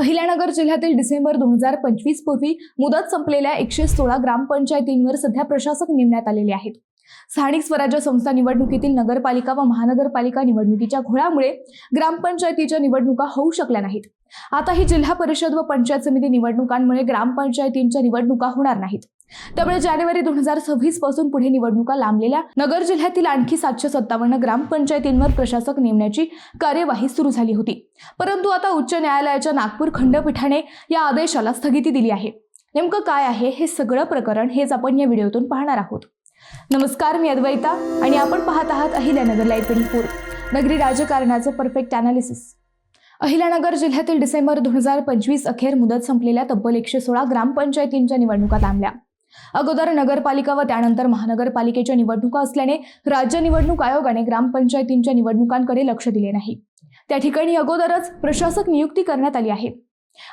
अहिल्यानगर जिल्ह्यातील डिसेंबर दोन हजार पंचवीस पूर्वी मुदत संपलेल्या एकशे सोळा ग्रामपंचायतींवर सध्या प्रशासक नेमण्यात आलेले आहेत. स्थानिक स्वराज्य संस्था निवडणुकीतील नगरपालिका व महानगरपालिका निवडणुकीच्या घोळामुळे ग्रामपंचायतीच्या निवडणुका होऊ शकल्या नाहीत. आता ही जिल्हा परिषद व पंचायत समिती निवडणुकांमुळे ग्रामपंचायतींच्या निवडणुका होणार नाहीत. त्यामुळे जानेवारी दोन हजार सव्वीसपासून पुढे निवडणुका लांबलेल्या नगर जिल्ह्यातील आणखी सातशे सत्तावन्न ग्रामपंचायतींवर प्रशासक नेमण्याची कार्यवाही सुरू झाली होती. परंतु आता उच्च न्यायालयाच्या नागपूर खंडपीठाने या आदेशाला स्थगिती दिली आहे. नेमकं काय आहे हे सगळं प्रकरण हेच आपण या व्हिडिओतून पाहणार आहोत. नमस्कार मी अद्वैता आणि आपण पाहत आहात अहिल्यानगर लाईव्ह ट्वेंटी फोर. नगरी राजकारणाचं परफेक्ट अनालिसिस अहिल्यानगर जिल्ह्यातील डिसेंबर दोन हजार पंचवीस अखेर मुदत संपलेल्या तब्बल एकशे सोळा ग्रामपंचायतींच्या निवडणुका थांबल्या. अगोदर नगरपालिका व त्यानंतर महानगरपालिकेच्या निवडणुका असल्याने राज्य निवडणूक आयोगाने ग्रामपंचायतींच्या निवडणुकांकडे लक्ष दिले नाही. त्या ठिकाणी अगोदरच प्रशासक नियुक्ती करण्यात आली आहे.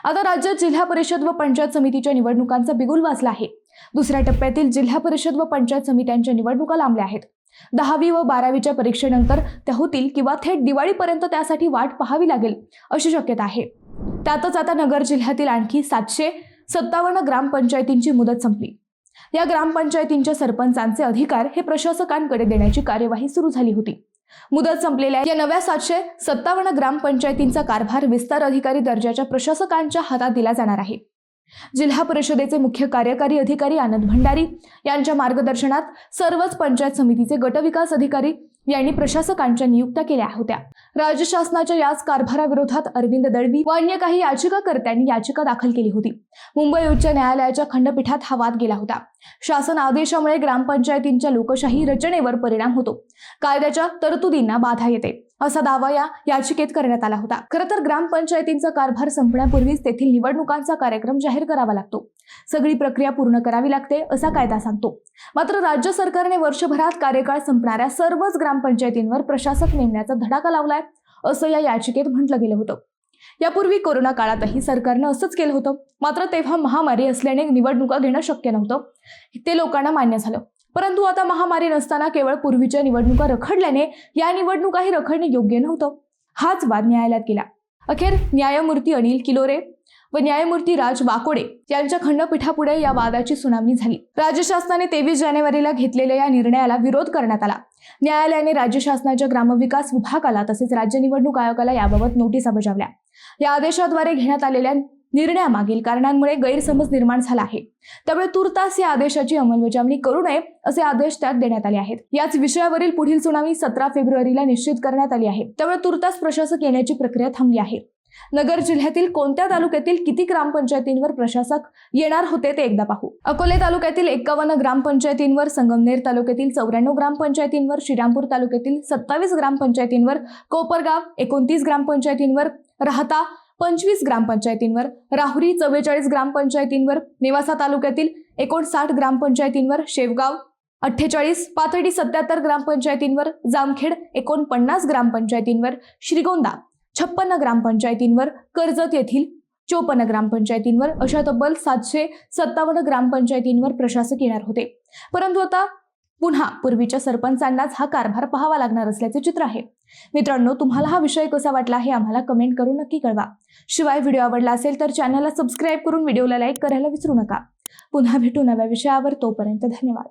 आता राज्यात जिल्हा परिषद व पंचायत समितीच्या निवडणुकांचा बिगुल वाचला आहे. दुसऱ्या टप्प्यातील जिल्हा परिषद व पंचायत समित्यांच्या निवडणुका लांबल्या आहेत. दहावी व बारावीच्या परीक्षेनंतर त्या होतील किंवा थेट दिवाळीपर्यंत त्यासाठी वाट पाहावी लागेल अशी शक्यता आहे. त्यातच आता नगर जिल्ह्यातील आणखी सातशे सत्तावन्न ग्रामपंचायतींची मुदत संपली. या ग्रामपंचायतींच्या सरपंचांचे अधिकार हे प्रशासकांकडे देण्याची कार्यवाही सुरू झाली होती. मुदत संपलेल्या या नव्या सातशे सत्तावन्न ग्रामपंचायतींचा कारभार विस्तार अधिकारी दर्जाच्या प्रशासकांच्या हातात दिला जाणार आहे. जिल्हा परिषदेचे मुख्य कार्यकारी अधिकारी आनंद भंडारी यांच्या मार्गदर्शनात सर्वच पंचायत समितीचे गटविकास अधिकारी यांनी प्रशासकांच्या नियुक्त्या केल्या होत्या. राज्य शासनाच्या याच कारभाराविरोधात अरविंद दळवी व अन्य काही याचिकाकर्त्यांनी याचिका दाखल केली होती. मुंबई उच्च न्यायालयाच्या खंडपीठात हा वाद गेला होता. शासन आदेशामुळे ग्रामपंचायतींच्या लोकशाही रचनेवर परिणाम होतो. कायद्याच्या तरतुदींना बाधा येते असा दावा या याचिकेत करण्यात आला होता. खरं तर ग्रामपंचायतींचा कारभार संपण्यापूर्वीच तेथील निवडणुकांचा कार्यक्रम जाहीर करावा लागतो. सगळी प्रक्रिया पूर्ण करावी लागते असा कायदा सांगतो. मात्र राज्य सरकारने वर्षभरात कार्यकाळ संपणाऱ्या सर्वच ग्रामपंचायतींवर प्रशासक नेमण्याचा धडाका लावलाय. असं या याचिकेत म्हटलं गेलं होतं. यापूर्वी कोरोना काळातही सरकारनं असंच केलं होतं. मात्र तेव्हा महामारी असल्याने निवडणुका घेणं शक्य नव्हतं. ते लोकांना मान्य झालं. परंतु आता महामारी नसताना केवळ पूर्वीच्या निवडणुका रखडल्याने या निवडणुकाही रखडणे योग्य नव्हतं. हाच वाद न्यायालयात गेला अखेर न्यायमूर्ती अनिल किलोरे व न्यायमूर्ती राज वाकोडे यांच्या खंडपीठापुढे या वादाची सुनावणी झाली. राज्य शासनाने तेवीस जानेवारीला घेतलेल्या या निर्णयाला विरोध करण्यात आला. न्यायालयाने राज्य शासनाच्या ग्रामविकास विभागाला तसेच राज्य निवडणूक आयोगाला याबाबत नोटिसा बजावल्या. या आदेशाद्वारे घेण्यात आलेल्या निर्णयामागील कारणांमुळे गैरसमज निर्माण झाला आहे. त्यामुळे तुर्तास या आदेशाची अंमलबजावणी करू नये असे आदेश त्यात देण्यात आले आहेत. याच विषयावरील पुढील सुनावणी सतरा फेब्रुवारीला निश्चित करण्यात आली आहे. त्यामुळे तुर्तास प्रशासक येण्याची प्रक्रिया थांबली आहे. नगर जिल्ह्यातील कोणत्या तालुक्यातील किती ग्रामपंचायतींवर प्रशासक येणार होते ते एकदा पाहू. अकोले तालुक्यातील एकावन्न ग्रामपंचायतींवर संगमनेर तालुक्यातील चौऱ्याण्णव ग्रामपंचायतींवर श्रीरामपूर तालुक्यातील सत्तावीस ग्रामपंचायतींवर कोपरगाव एकोणतीस ग्रामपंचायतींवर राहता पंचवीस ग्रामपंचायतींवर राहुरी चव्वेचाळीस ग्रामपंचायतींवर नेवासा तालुक्यातील एकोणसाठ ग्रामपंचायतींवर शेवगाव अठ्ठेचाळीस पाथर्डी सत्याहत्तर ग्रामपंचायतींवर जामखेड एकोणपन्नास ग्रामपंचायतींवर श्रीगोंदा छप्पन्न ग्रामपंचायतींवर कर्जत येथील चोपन्न ग्रामपंचायतींवर अशा तब्बल सातशे सत्तावन्न ग्रामपंचायतींवर प्रशासक येणार होते. परंतु आता पुन्हा पूर्वीच्या सरपंचांनाच हा कारभार पाहावा लागणार असल्याचे चित्र आहे. मित्रांनो तुम्हाला हा विषय कसा वाटला हे आम्हाला कमेंट करून नक्की कळवा. शिवाय व्हिडिओ आवडला असेल तर चॅनलला सबस्क्राईब करून व्हिडिओला लाईक करायला विसरू नका. पुन्हा भेटू नव्या विषयावर तोपर्यंत धन्यवाद.